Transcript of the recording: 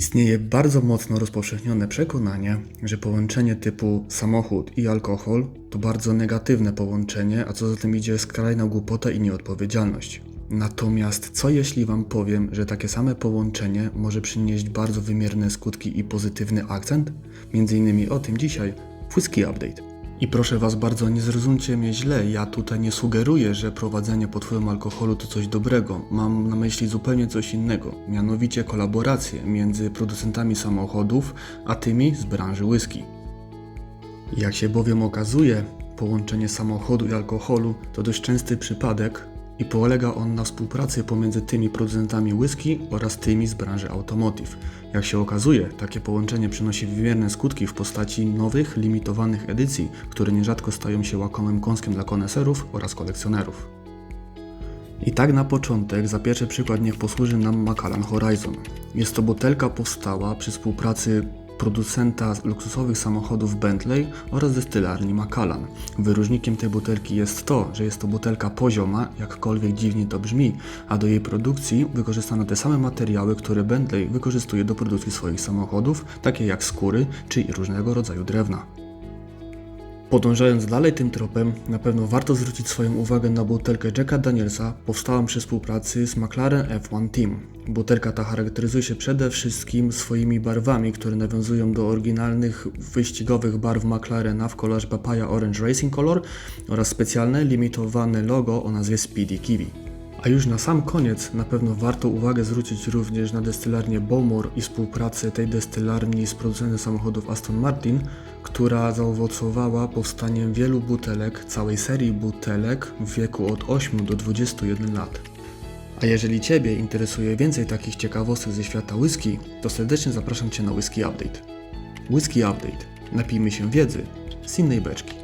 Istnieje bardzo mocno rozpowszechnione przekonanie, że połączenie typu samochód i alkohol to bardzo negatywne połączenie, a co za tym idzie skrajna głupota i nieodpowiedzialność. Natomiast co jeśli Wam powiem, że takie same połączenie może przynieść bardzo wymierne skutki i pozytywny akcent? Między innymi o tym dzisiaj w Whisky Update. I proszę Was bardzo, nie zrozumcie mnie źle, ja tutaj nie sugeruję, że prowadzenie pod wpływem alkoholu to coś dobrego. Mam na myśli zupełnie coś innego, mianowicie kolaborację między producentami samochodów, a tymi z branży whisky. Jak się bowiem okazuje, połączenie samochodu i alkoholu to dość częsty przypadek i polega on na współpracy pomiędzy tymi producentami whisky oraz tymi z branży automotive. Jak się okazuje, takie połączenie przynosi wymierne skutki w postaci nowych, limitowanych edycji, które nierzadko stają się łakomym kąskiem dla koneserów oraz kolekcjonerów. I tak na początek, za pierwszy przykład niech posłuży nam Macallan Horizon. Jest to butelka powstała przy współpracy producenta luksusowych samochodów Bentley oraz destylarni Macallan. Wyróżnikiem tej butelki jest to, że jest to butelka pozioma, jakkolwiek dziwnie to brzmi, a do jej produkcji wykorzystano te same materiały, które Bentley wykorzystuje do produkcji swoich samochodów, takie jak skóry czy różnego rodzaju drewna. Podążając dalej tym tropem, na pewno warto zwrócić swoją uwagę na butelkę Jacka Danielsa, powstałą przy współpracy z McLaren F1 Team. Butelka ta charakteryzuje się przede wszystkim swoimi barwami, które nawiązują do oryginalnych wyścigowych barw McLarena w kolorze Papaya Orange Racing Color oraz specjalne limitowane logo o nazwie Speedy Kiwi. A już na sam koniec na pewno warto uwagę zwrócić również na destylarnię Bowmore i współpracę tej destylarni z producentem samochodów Aston Martin, która zaowocowała powstaniem wielu butelek, całej serii butelek w wieku od 8 do 21 lat. A jeżeli Ciebie interesuje więcej takich ciekawostek ze świata whisky, to serdecznie zapraszam Cię na Whisky Update. Whisky Update. Napijmy się wiedzy z innej beczki.